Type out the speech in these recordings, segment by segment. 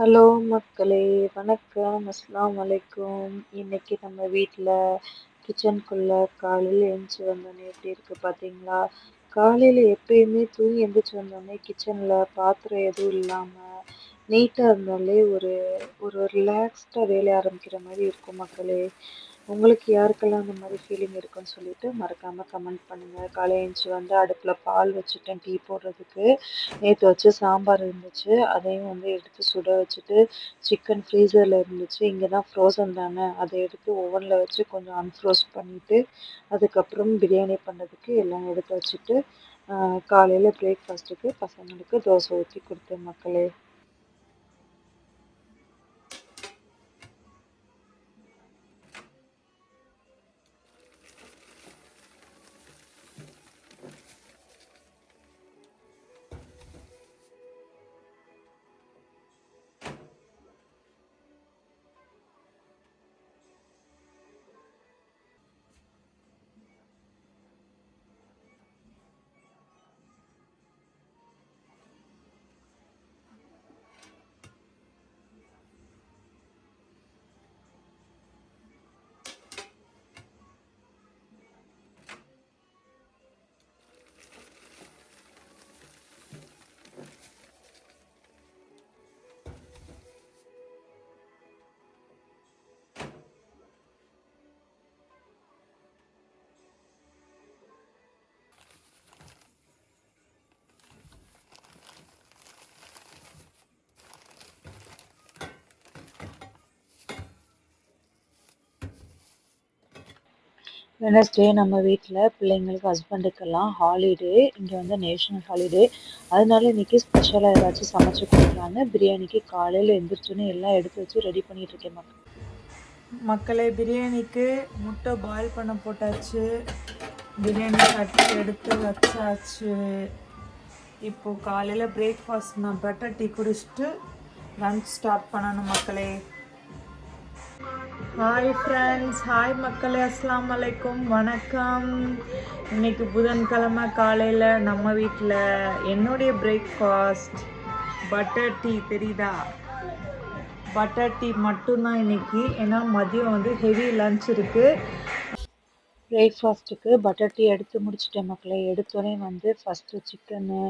Hello மக்களே வணக்கம். அஸ்லாம் வலைக்கும் இன்னைக்கு நம்ம வீட்டில் கிச்சனுக்குள்ளே காலையில் எழுந்துச்சி வந்தோடனே எப்படி இருக்குது பார்த்தீங்களா காலையில் எப்பயுமே தூங்கி எழுந்திரிச்சி வந்தோடனே கிச்சனில் பாத்திரம் எதுவும் இல்லாமல் நீட்டாக இருந்தாலே ஒரு ஒரு ரிலாக்ஸ்டாக வேலையை ஆரம்பிக்கிற மாதிரி இருக்கும் மக்களே. உங்களுக்கு யாருக்கெல்லாம் அந்த மாதிரி ஃபீலிங் இருக்குன்னு சொல்லிட்டு மறக்காமல் கமெண்ட் பண்ணுங்கள் காலையில் எழுந்துச்சி வந்து அடுப்பில் பால் வச்சுட்டேன் டீ போடுறதுக்கு. நேற்று வச்சு சாம்பார் இருந்துச்சு. அதையும் வந்து எடுத்து சுட வச்சுட்டு சிக்கன் ஃப்ரீசரில் இருந்துச்சு. இங்கே தான் ஃப்ரோசன் தானே. அதை எடுத்து ஓவனில் வச்சு கொஞ்சம் அன்ஃப்ரோஸ் பண்ணிவிட்டு அதுக்கப்புறம் பிரியாணி பண்ணுறதுக்கு எல்லாம் எடுத்து வச்சுட்டு காலையில் பிரேக்ஃபாஸ்ட்டுக்கு பசங்களுக்கு தோசை ஊற்றி கொடுத்தேன் மக்களே. வெனஸ்டே நம்ம வீட்டில் பிள்ளைங்களுக்கு ஹஸ்பண்டுக்கெல்லாம் ஹாலிடே இங்கே வந்து நேஷ்னல் ஹாலிடே அதனால இன்றைக்கி ஸ்பெஷலாக ஏதாச்சும் சமைச்சு கொடுக்கலான்னு பிரியாணிக்கு காலையில் எழுந்திரிச்சோன்னே எல்லாம் எடுத்து வச்சு ரெடி பண்ணிகிட்ருக்கேன் மக்கள். மக்களே பிரியாணிக்கு முட்டை பாயில் பண்ண போட்டாச்சு. பிரியாணி கட்டி எடுத்து வச்சாச்சு. இப்போது காலையில் பிரேக்ஃபாஸ்ட் நான் பெட்டர் டீ குடிச்சிட்டு லன்ச் ஸ்டார்ட் பண்ணணும் மக்களே. ஹாய் ஃப்ரெண்ட்ஸ் ஹாய் மக்களே. அஸ்லாம் வலைக்கும் வணக்கம். இன்னைக்கு புதன்கிழமை காலையில் நம்ம வீட்டில் என்னுடைய பிரேக்ஃபாஸ்ட் பட்டர் டீ தெரியுதா? பட்டர் டீ மட்டும்தான் இன்னைக்கு. ஏன்னா மதியம் வந்து ஹெவி லன்ச் இருக்குது பிரேக்ஃபாஸ்ட்டுக்கு பட்டர் டீ எடுத்து முடிச்சிட்டேன் மக்களே. எடுத்தோடனே வந்து ஃபஸ்ட்டு சிக்கனு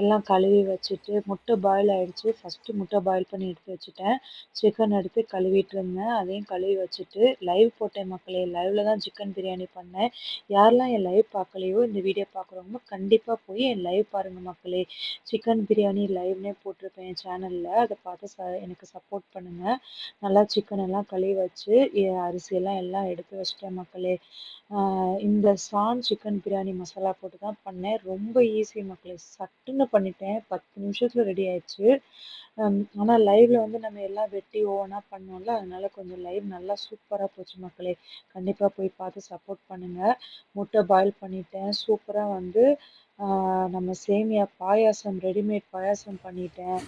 எல்லாம் கழுவி வச்சுட்டு முட்டை பாயில் ஆகிடுச்சி ஃபஸ்ட்டு முட்டை பாயில் பண்ணி எடுத்து வச்சுட்டேன். சிக்கன் எடுத்து கழுவிட்டு இருந்தேன். அதையும் கழுவி வச்சுட்டு லைவ் போட்டேன் மக்களே. லைவில் தான் சிக்கன் பிரியாணி பண்ணேன். யாரெல்லாம் என் லைவ் பார்க்கலையோ இந்த வீடியோ பார்க்குறவங்க கண்டிப்பாக போய் என் லைவ் பாருங்கள் மக்களே. சிக்கன் பிரியாணி லைவ்னே போட்டிருப்பேன் என் சேனலில் அதை பார்த்து ச எனக்கு சப்போர்ட் பண்ணுங்கள் நல்லா சிக்கன் எல்லாம் கழுவி வச்சு அரிசியெல்லாம் எல்லாம் எடுத்து வச்சிட்டேன் மக்களே. இந்த சான் சிக்கன் பிரியாணி மசாலா போட்டு தான் பண்ணேன். ரொம்ப ஈஸி மக்களே. சட்டுன்னு பண்ணிட்டேன்? பத்து நிமிஷத்தில் ரெடி ஆயிடுச்சு. ஆனால் லைவில் வந்து நம்ம எல்லாம் வெட்டி ஓவனாக பண்ணோம்ல அதனால கொஞ்சம் லைவ் நல்லா சூப்பராக போச்சு மக்களே. கண்டிப்பாக போய் பார்த்து சப்போர்ட் பண்ணுங்கள் முட்டை பாயில் பண்ணிட்டேன். சூப்பராக வந்து நம்ம சேமியா பாயாசம் ரெடிமேட் பாயாசம் பண்ணிட்டேன்.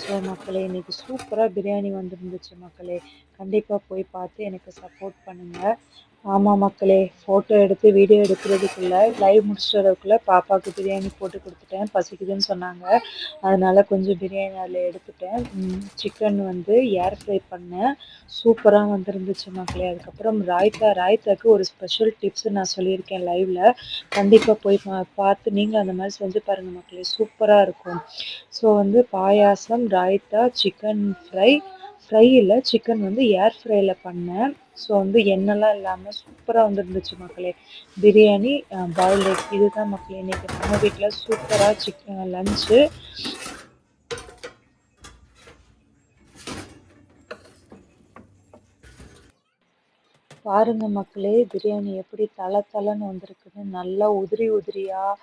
ஸோ மக்களே இன்றைக்கி சூப்பராக பிரியாணி வந்துருந்துச்சு மக்களே. கண்டிப்பாக போய் பார்த்து எனக்கு சப்போர்ட் பண்ணுங்கள் ஆமாம் மக்களே ஃபோட்டோ எடுத்து வீடியோ எடுக்கிறதுக்குள்ளே லைவ் முடிச்சுட்டு பாப்பாவுக்கு பிரியாணி போட்டு கொடுத்துட்டேன். பசிக்குதுன்னு சொன்னாங்க. அதனால் கொஞ்சம் பிரியாணி அதில் எடுத்துட்டேன். சிக்கன் வந்து ஏர் ஃப்ரை பண்ணேன். சூப்பராக வந்துருந்துச்சு மக்களே. அதுக்கப்புறம் ராய்த்தா ராய்த்தாக்கு ஒரு ஸ்பெஷல் டிப்ஸ் நான் சொல்லியிருக்கேன் லைவில் கண்டிப்பாக போய் பார்த்து நீங்கள் அந்த மாதிரி செஞ்சு பாருங்கள் மக்களே. சூப்பராக இருக்கும். ஸோ வந்து payasam raita chicken fry fry இல்லை சிக்கன் வந்து ஏர் ஃப்ரையில் பண்ணேன். ஸோ வந்து எண்ணெய்லாம் இல்லாமல் சூப்பராக வந்துருந்துச்சு மக்களே. பிரியாணி பாயில் எக் இதுதான் மக்களே இன்றைக்கி நம்ம வீட்டில் சூப்பராக சிக்கன் லஞ்சு பாருங்கள் மக்களே பிரியாணி எப்படி தலை தலைன்னு வந்திருக்குன்னு நல்லா உதிரி உதிரியாக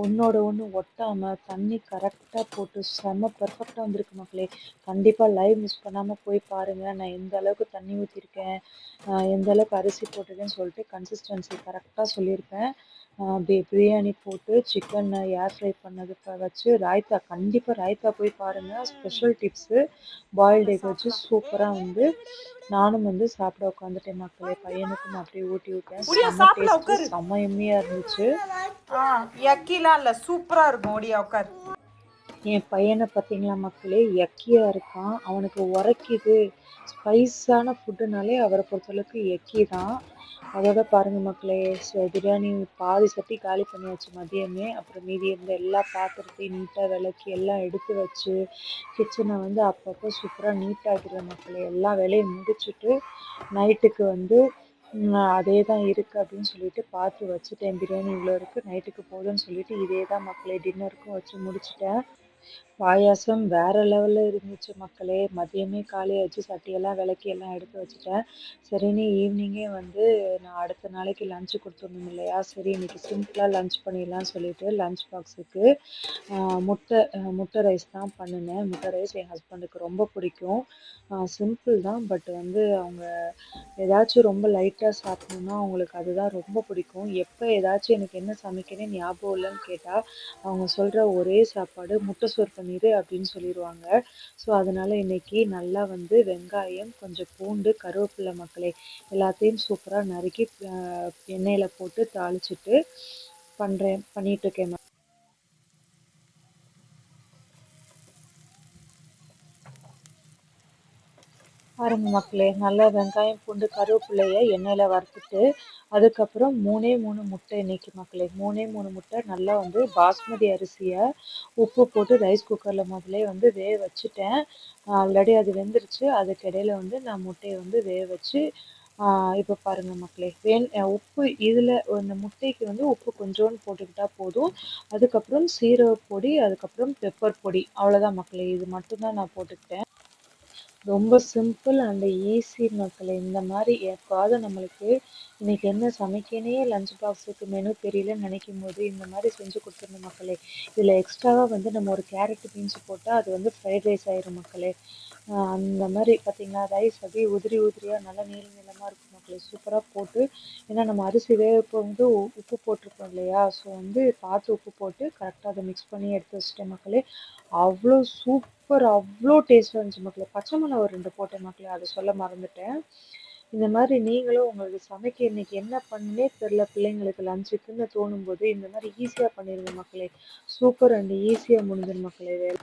ஒன்றோட ஒன்று ஒட்டாமல் தண்ணி கரெக்டாக போட்டு செம்ம பர்ஃபெக்டாக வந்திருக்கு மக்களே. கண்டிப்பாக லைவ் மிஸ் பண்ணாமல் போய் பாருங்கள் நான் எந்த அளவுக்கு தண்ணி ஊற்றிருக்கேன் எந்த அளவுக்கு அரிசி போட்டிருக்கேன்னு சொல்லிட்டு கன்சிஸ்டன்சி கரெக்டாக சொல்லியிருப்பேன். பிரியாணி போட்டு சிக்கன் ஏர் ஃப்ரை பண்ணது வச்சு ராய்த்தா கண்டிப்பாக ராய்த்தா போய் பாருங்கள் ஸ்பெஷல் டிப்ஸு பாயில்டு எக் வச்சு சூப்பராக வந்து நானும் வந்து சாப்பிட உட்காந்துட்டேன் மக்களே. பையனுக்கும் அப்படியே ஊட்டி விட்டேன் செம்ம எம்மியாக இருந்துச்சு. எக்கிலாம் இல்லை சூப்பராக இருக்கும் ஓடியா உட்கார். என் பையனை பார்த்தீங்களா மக்களே? எக்கியாக இருக்கான். அவனுக்கு உரைக்குது. ஸ்பைஸான ஃபுட்டுனாலே அவரை பொறுத்தளவுக்கு எக்கி தான். அதோட பாருங்கள் மக்களே பிரியாணி பாதி சட்டி காலி பண்ணியாச்சு மதியமே. அப்புறம் மீதி இருந்த எல்லா பாத்திரத்தையும் நீட்டாக விளக்கி எல்லாம் எடுத்து வச்சு கிச்சனை வந்து அப்பப்போ சூப்பராக நீட்டாகிடுவேன் மக்களே. எல்லா வேலையும் முடிச்சுட்டு நைட்டுக்கு வந்து அதே தான் இருக்குது அப்படின்னு சொல்லிட்டு பார்த்து வச்சுட்டேன். பிரியாணி இவ்வளோ இருக்குது நைட்டுக்கு போதும்னு சொல்லிட்டு இதே தான் மக்களே டின்னருக்கும் வச்சு முடிச்சிட்டேன். பாயாசம் வேறு லெவலில் இருந்துச்சு மக்களே. மதியமே காலியாச்சு சட்டியெல்லாம் விளக்கி எல்லாம் எடுத்து வச்சுட்டேன். சரின்னு ஈவினிங்கே வந்து நான் அடுத்த நாளைக்கு லஞ்சு கொடுத்துருந்தோம் இல்லையா? சரி இன்றைக்கி சிம்பிளாக லஞ்ச் பண்ணிடலாம்னு சொல்லிட்டு லஞ்ச் பாக்ஸுக்கு முட்டை முட்டை ரைஸ் தான் பண்ணினேன். முட்டை ரைஸ் என் ஹஸ்பண்டுக்கு ரொம்ப பிடிக்கும். சிம்பிள் தான் பட் வந்து அவங்க ஏதாச்சும் ரொம்ப லைட்டாக சாப்பிட்ணுன்னா அவங்களுக்கு அதுதான் ரொம்ப பிடிக்கும். எப்போ ஏதாச்சும் எனக்கு என்ன சமைக்கணும் ஞாபகம் இல்லைன்னு கேட்டால் அவங்க சொல்கிற ஒரே சாப்பாடு முட்டை சோறு பண்ணிடு அப்படின்னு சொல்லிடுவாங்க ஸோ அதனால் இன்றைக்கி நல்லா வந்து வெங்காயம் கொஞ்சம் பூண்டு கருவேப்பிலை மக்களே எல்லாத்தையும் சூப்பராக நறுக்கி எண்ணெயில் போட்டு தாளிச்சிட்டு பண்ணுறேன் பண்ணிகிட்ருக்கேன் பாருங்க மக்களே நல்லா வெங்காயம் பூண்டு கருவேப்பிலையை எண்ணெயில் வறுத்துட்டு அதுக்கப்புறம் மூணே மூணு முட்டை இன்றைக்கி மக்களே மூணே மூணு முட்டை நல்லா வந்து பாஸ்மதி அரிசியை உப்பு போட்டு ரைஸ் குக்கரில் முதலே வந்து வேக வச்சுட்டேன். ஆல்ரெடி அது வெந்துருச்சு. அதுக்கு இடையில வந்து நான் முட்டையை வந்து வேக வச்சு இப்போ பாருங்கள் மக்களே வேன் உப்பு இதில் இந்த முட்டைக்கு வந்து உப்பு கொஞ்சோன்னு போட்டுக்கிட்டால் போதும். அதுக்கப்புறம் சீரக பொடி அதுக்கப்புறம் பெப்பர் பொடி அவ்வளோதான் மக்களே இது மட்டும்தான் நான் போட்டுக்கிட்டேன். ரொம்ப சிம்பிள் அண்ட் ஈஸி மக்களே. இந்த மாதிரி எப்போது நம்மளுக்கு இன்றைக்கி என்ன சமைக்கனே லஞ்ச் பாக்ஸுக்கு மெனு தெரியலன்னு நினைக்கும் போது இந்த மாதிரி செஞ்சு கொடுத்துருந்த மக்களே. இதில் எக்ஸ்ட்ராவாக வந்து நம்ம ஒரு கேரட் பீன்ஸ் போட்டால் அது வந்து ஃப்ரைட் ரைஸ் ஆயிரும் மக்களே. அந்த மாதிரி பார்த்திங்கன்னா ரைஸ் அப்படியே உதிரி உதிரியாக நல்லா நீள நீளமாக இருக்கும் மக்களே. சூப்பராக போட்டு ஏன்னா நம்ம அரிசி வேகப்போ வந்து உப்பு போட்டிருக்கோம் இல்லையா? ஸோ வந்து பார்த்து உப்பு போட்டு கரெக்டாக அதை மிக்ஸ் பண்ணி எடுத்து வச்சுட்டேன் மக்களே. அவ்வளோ சூப்பர் அவ்வளோ டேஸ்ட்டாக இருந்துச்சு மக்களே. பச்சை மிளகா ஒரு ரெண்டு போட்டேன் மக்களே அதை சொல்ல மறந்துட்டேன். இந்த மாதிரி நீங்களும் உங்களுக்கு சமைக்க இன்னைக்கு என்ன பண்ணுனே தெரில பிள்ளைங்களுக்கு லஞ்சுக்குன்னு தோணும் போது இந்த மாதிரி ஈஸியாக பண்ணிடுங்க மக்களே. சூப்பர் அண்ட் ஈஸியாக முடிஞ்சிடும் மக்களே வேலை.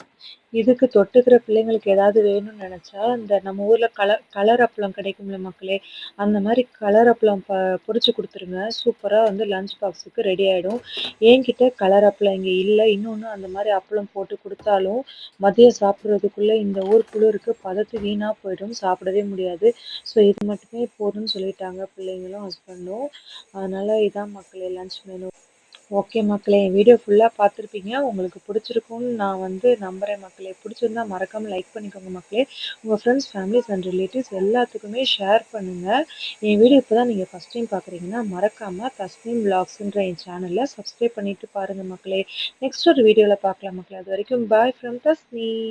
இதுக்கு தொட்டுக்கிற பிள்ளைங்களுக்கு ஏதாவது வேணும்னு நினச்சா இந்த நம்ம ஊரில் கலர் கலர் அப்பளம் கிடைக்கும்ல மக்களே அந்த மாதிரி கலர் அப்பளம் ப பொரிச்சு கொடுத்துருங்க. சூப்பராக வந்து லஞ்ச் பாக்ஸுக்கு ரெடி ஆகிடும் என்கிட்ட கலர் அப்பளம் இங்கே இல்லை. இன்னொன்று அந்த மாதிரி அப்பளம் போட்டு கொடுத்தாலும் மதியம் சாப்பிட்றதுக்குள்ளே இந்த ஊர் குளிருக்கு பதத்து வீணாக போயிடும். சாப்பிடவே முடியாது. ஸோ இது மட்டுமே போதும்னு சொல்லிட்டாங்க பிள்ளைங்களும் ஹஸ்பண்டும் அதனால் இதான் மக்களே லஞ்ச் மெனு ஓகே மக்களே என் வீடியோ ஃபுல்லாக பார்த்துருப்பீங்க. உங்களுக்கு பிடிச்சிருக்கும்னு நான் வந்து நம்புகிறேன் மக்களே. பிடிச்சிருந்தா மறக்காமல் லைக் பண்ணிக்கோங்க மக்களே. உங்கள் ஃப்ரெண்ட்ஸ் ஃபேமிலிஸ் அண்ட் ரிலேட்டிவ்ஸ் எல்லாத்துக்குமே ஷேர் பண்ணுங்கள் என் வீடியோ இப்போ தான் நீங்கள் ஃபஸ்ட் டைம் பார்க்குறீங்கன்னா மறக்காமல் தஸ்மீம் விளாக்ஸுன்ற என் சேனலில் சப்ஸ்கிரைப் பண்ணிவிட்டு பாருங்கள் மக்களே. நெக்ஸ்ட் ஒரு வீடியோவில் பார்க்கலாம் மக்களே. அது வரைக்கும் பாய் ஃப்ரம் தஸ்னீம்